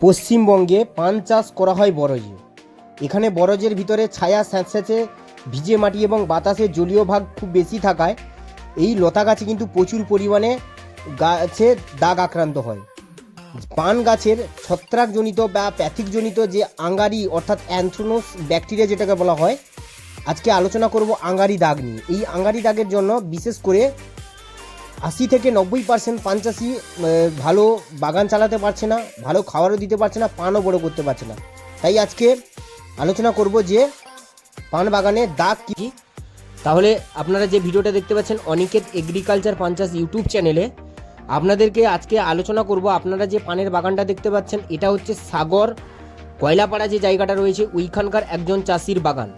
পশ্চিমবঙ্গে পান চাষ করা হয় বরজে। এখানে বরজের ভিতরে ছায়া স্যাঁতস্যাঁতে, ভিজে মাটি এবং বাতাসের জলীয় ভাগ খুব বেশি থাকায় এই লতা গাছে কিন্তু প্রচুর পরিমাণে গাছে দাগ আক্রান্ত হয়। পান গাছের ছত্রাকজনিত বা প্যাথিকজনিত যে আঙ্গারি অর্থাৎ অ্যান্থ্রোনোস ব্যাকটেরিয়া যেটাকে বলা হয়, আজকে আলোচনা করব আঙ্গারি দাগ নিয়ে। এই আঙ্গারি দাগের জন্য বিশেষ করে আশি থেকে নব্বই পার্সেন্ট পান চাষি ভালো বাগান চালাতে পারছে না, ভালো খাবারও দিতে পারছে না, পানও বড় করতে পারছে না। তাই আজকে আলোচনা করব যে পান বাগানে দাগ কী? তাহলে আপনারা যে ভিডিওটা দেখতে পাচ্ছেন, অনিকেত এগ্রিকালচার পান চাষ ইউটিউব চ্যানেলে, আপনাদেরকে আজকে আলোচনা করব আপনারা যে পানের বাগানটা দেখতে পাচ্ছেন, এটা হচ্ছে সাগর, কয়লাপাড়া যে জায়গাটা রয়েছে, ওইখানকার একজন চাষির বাগান।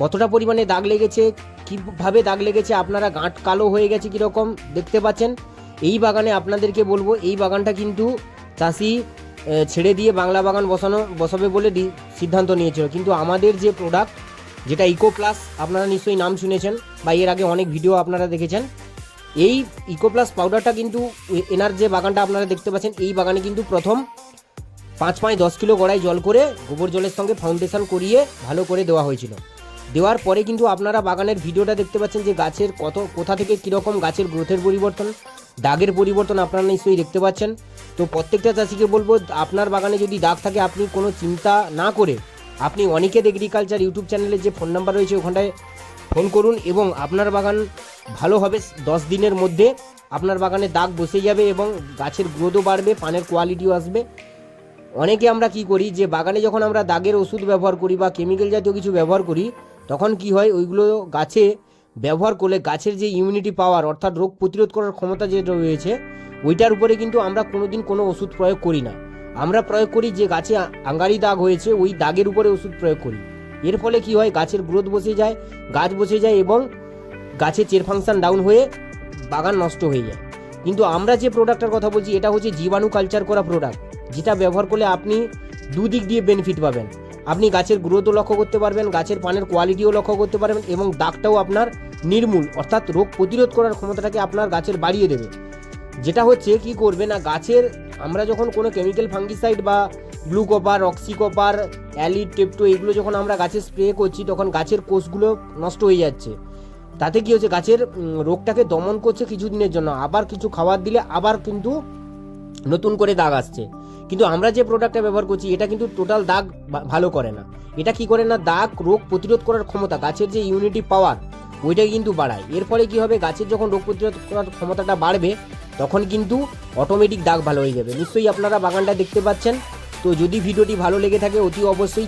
কতটা পরিমাণে দাগ লেগেছে কীভাবে দাগ লেগেছে, আপনারা গাঁট কালো হয়ে গেছে কীরকম, দেখতে পাচ্ছেন? এই বাগানে আপনাদেরকে বলব, এই বাগানটা কিন্তু চাষি ছেড়ে দিয়ে বাংলা বাগান বসানো, বসাবে বলে সিদ্ধান্ত নিয়েছিল। কিন্তু আমাদের যে প্রোডাক্ট যেটা ইকো প্লাস আপনারা নিশ্চয়ই নাম শুনেছেন বা এর আগে অনেক ভিডিও আপনারা দেখেছেন, এই ইকো প্লাস পাউডারটা কিন্তু এনার যে বাগানটা আপনারা দেখতে পাচ্ছেন, এই বাগানে কিন্তু প্রথম পাঁচ পাঁচ দশ কিলো গড়াই জল করে গোবর জলের সঙ্গে ফাউন্ডেশন করিয়ে ভালো করে দেওয়া হয়েছিল। দেওয়ার পরে কিন্তু আপনারা বাগানের ভিডিওটা দেখতে পাচ্ছেন যে গাছের কত, কোথা থেকে কীরকম গাছের গ্রোথের পরিবর্তন, দাগের পরিবর্তন আপনারা নিশ্চয়ই দেখতে পাচ্ছেন। তো প্রত্যেকটা চাষিকে বলব, আপনার বাগানে যদি দাগ থাকে, আপনি কোনো চিন্তা না করে আপনি অনিকেত এগ্রিকালচার ইউটিউব চ্যানেলের যে ফোন নাম্বার রয়েছে ওখানটায় ফোন করুন এবং আপনার বাগান ভালো হবে দশ দিনের মধ্যে আপনার বাগানে দাগ বসে যাবে এবং গাছের গ্রোথও বাড়বে, পানের কোয়ালিটিও আসবে। অনেকে আমরা কি করি যে বাগানে যখন আমরা দাগের ওষুধ ব্যবহার করি বা কেমিক্যাল জাতীয় কিছু ব্যবহার করি তখন কি হয়, ওইগুলো গাছে ব্যবহার করলে গাছের যে ইমিউনিটি পাওয়ার অর্থাৎ রোগ প্রতিরোধ করার ক্ষমতা যেটা রয়েছে, ওইটার উপরে কিন্তু আমরা কোনোদিন কোনো ওষুধ প্রয়োগ করি না। আমরা প্রয়োগ করি যে গাছে আঙ্গারি দাগ হয়েছে, ওই দাগের উপরে ওষুধ প্রয়োগ করি। এর ফলে কি হয়, গাছের গ্রোথ বসে যায়, গাছ বসে যায় এবং গাছের চের ফাংশন ডাউন হয়ে বাগান নষ্ট হয়ে যায়। কিন্তু আমরা যে প্রোডাক্টের কথা বলছি, এটা হচ্ছে জীবাণু কালচার করা প্রোডাক্ট যেটা ব্যবহার করলে আপনি দুদিক দিয়ে বেনিফিট পাবেন। আপনি গাছের গ্রোথও লক্ষ্য করতে পারবেন, গাছের পানের কোয়ালিটিও লক্ষ্য করতে পারবেন এবং দাগটাও আপনার নির্মূল, অর্থাৎ রোগ প্রতিরোধ করার ক্ষমতাটাকে আপনার গাছের বাড়িয়ে দেবে। যেটা হচ্ছে কি করবে না, গাছের আমরা যখন কোনো কেমিক্যাল ফাঙ্গিসাইড বা ব্লু কপার অক্সি কপার অ্যালিড টেপটো এগুলো যখন আমরা গাছে স্প্রে করছি, তখন গাছের কোষগুলো নষ্ট হয়ে যাচ্ছে। তাতে কি হচ্ছে, গাছের রোগটাকে দমন করছে কিছু দিনের জন্য। আবার কিছু খাবার দিলে আবার কিন্তু নতুন করে দাগ আসছে। কিন্তু আমরা যে প্রোডাক্টটা ব্যবহার করছি, এটা কিন্তু টোটাল দাগ ভালো করে না। এটা কি করে না? দাগ রোগ প্রতিরোধ করার ক্ষমতা, গাছের যে ইউনিটি পাওয়ার ওইটা কিন্তু বাড়ায়। এর ফলে কী হবে? গাছের যখন রোগ প্রতিরোধ করার ক্ষমতাটা বাড়বে, তখন কিন্তু অটোমেটিক দাগ ভালো হয়ে যাবে। নিশ্চয়ই আপনারা বাগানটা দেখতে পাচ্ছেন। তো যদি ভিডিওটি ভালো লেগে থাকে, অতি অবশ্যই